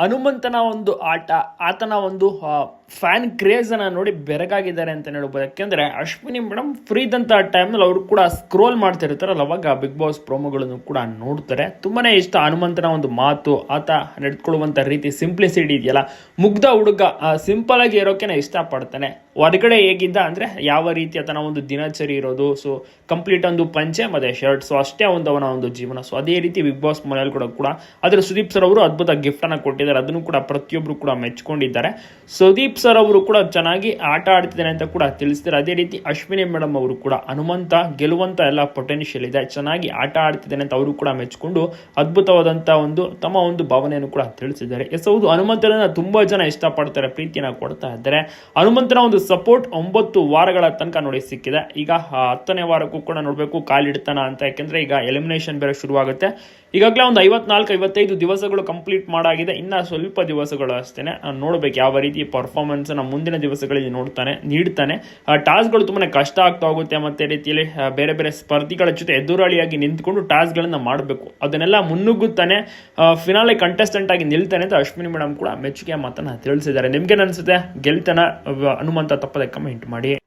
ಹನುಮಂತನ ಒಂದು ಆಟ, ಆತನ ಒಂದು ಫ್ಯಾನ್ ಕ್ರೇಜ್ ಅನ್ನ ನೋಡಿ ಬೆರಗಾಗಿದ್ದಾರೆ ಅಂತ ಹೇಳ್ಬೋದು ಯಾಕೆಂದ್ರೆ ಅಶ್ವಿನಿ ಮೇಡಮ್ ಫ್ರೀ ಇದ್ದಂತ ಟೈಮ್ನಲ್ಲಿ ಅವರು ಕೂಡ ಸ್ಕ್ರೋಲ್ ಮಾಡ್ತಿರ್ತಾರಲ್ಲ, ಅವಾಗ ಬಿಗ್ ಬಾಸ್ ಪ್ರೋಮೋಗಳನ್ನು ಕೂಡ ನೋಡ್ತಾರೆ. ತುಂಬಾನೇ ಇಷ್ಟ ಹನುಮಂತನ ಒಂದು ಮಾತು, ಆತ ನಡೆದುಕೊಳ್ಳುವಂತ ರೀತಿ ಸಿಂಪ್ಲಿಸಿಟಿ ಇದೆಯಲ್ಲ. ಮುಗ್ಧ ಹುಡುಗ ಸಿಂಪಲ್ ಆಗಿ ಇರೋಕೆನೆ ಇಷ್ಟಪಡ್ತಾನೆ. ಹೊರಗಡೆ ಹೇಗಿದ್ದ ಅಂದರೆ ಯಾವ ರೀತಿ ಆತನ ಒಂದು ದಿನಚರಿ ಇರೋದು ಸೊ ಕಂಪ್ಲೀಟ್ ಒಂದು ಪಂಚೆ, ಮತ್ತು ಶರ್ಟ್ ಸೊ ಅಷ್ಟೇ ಒಂದು ಅವನ ಒಂದು ಜೀವನ. ಸೊ ಅದೇ ರೀತಿ ಬಿಗ್ ಬಾಸ್ ಮನೆಯಲ್ಲಿ ಕೂಡ ಕೂಡ ಆದರೆ ಸುದೀಪ್ ಸರ್ ಅವರು ಅದ್ಭುತ ಗಿಫ್ಟನ್ನು ಕೊಟ್ಟಿದ್ದಾರೆ. ಅದನ್ನು ಕೂಡ ಪ್ರತಿಯೊಬ್ಬರು ಕೂಡ ಮೆಚ್ಕೊಂಡಿದ್ದಾರೆ. ಸುದೀಪ್ ಸರ್ ಅವರು ಕೂಡ ಚೆನ್ನಾಗಿ ಆಟ ಆಡ್ತಿದ್ದಾರೆ ಅಂತ ಕೂಡ ತಿಳಿಸಿದ್ದಾರೆ ಅದೇ ರೀತಿ ಅಶ್ವಿನಿ ಮೇಡಮ್ ಅವರು ಕೂಡ ಹನುಮಂತ ಗೆಲ್ಲುವಂಥ ಎಲ್ಲ ಪೊಟೆನ್ಷಿಯಲ್ ಇದೆ. ಚೆನ್ನಾಗಿ ಆಟ ಆಡ್ತಿದ್ದಾನೆ ಅಂತ ಅವರು ಕೂಡ ಮೆಚ್ಕೊಂಡು ಅದ್ಭುತವಾದಂಥ ಒಂದು, ತಮ್ಮ ಒಂದು ಭಾವನೆಯನ್ನು ಕೂಡ ತಿಳಿಸಿದ್ದಾರೆ. ಎಸ್ ಹೌದು, ಹನುಮಂತನನ್ನು ತುಂಬ ಜನ ಇಷ್ಟಪಡ್ತಾರೆ, ಪ್ರೀತಿಯನ್ನು ಕೊಡ್ತಾ ಇದ್ದಾರೆ. ಹನುಮಂತನ ಒಂದು ಸಪೋರ್ಟ್ ಒಂಬತ್ತು ವಾರಗಳ ತನಕ ನೋಡಿ ಸಿಕ್ಕಿದೆ. ಈಗ ಹತ್ತನೇ ವಾರಕ್ಕೂ ಕೂಡ ನೋಡಬೇಕು ಕಾಲಿಡ್ತಾನ ಅಂತ. ಯಾಕೆಂದ್ರೆ ಈಗ ಎಲಿಮಿನೇಷನ್ ಬೇರೆ ಶುರುವಾಗುತ್ತೆ. ಈಗಾಗಲೇ ಒಂದು ಐವತ್ನಾಲ್ಕು, ಐವತ್ತೈದು ದಿವಸಗಳು ಕಂಪ್ಲೀಟ್ ಮಾಡಾಗಿದೆ. ಇನ್ನ ಸ್ವಲ್ಪ ದಿವಸಗಳು ಅಷ್ಟೇನೆ. ನೋಡಬೇಕು ಯಾವ ರೀತಿ ಪರ್ಫಾರ್ಮೆನ್ಸ್ ನಮ್ಮ ಮುಂದಿನ ದಿವಸಗಳಲ್ಲಿ ನೋಡ್ತಾನೆ, ನೀಡ್ತಾನೆ. ಟಾಸ್ಕ್ಗಳು ತುಂಬಾನೇ ಕಷ್ಟ ಆಗ್ತಾ ಹೋಗುತ್ತೆ. ಮತ್ತೆ ರೀತಿಯಲ್ಲಿ ಬೇರೆ ಬೇರೆ ಸ್ಪರ್ಧಿಗಳ ಜೊತೆ ಎದುರಾಳಿಯಾಗಿ ನಿಂತ್ಕೊಂಡು ಟಾಸ್ಕ್ಗಳನ್ನು ಮಾಡಬೇಕು. ಅದನ್ನೆಲ್ಲ ಮುನ್ನುಗ್ಗುತ್ತಾನೆ. ಫಿನಾಲೆ ಕಂಟೆಸ್ಟೆಂಟ್ ಆಗಿ ನಿಲ್ತಾನೆ ಅಂತ ಅಶ್ವಿನಿ ಮೇಡಮ್ ಕೂಡ ಮೆಚ್ಚುಗೆ ಮಾತನ್ನ ತಿಳಿಸಿದ್ದಾರೆ. ನಿಮ್ಗೆ ಅನ್ಸುತ್ತೆ? ಗೆಲ್ತಾನ ಅನುಮಂತ ತಪ್ಪದೆ ಕಮೆಂಟ್ ಮಾಡಿ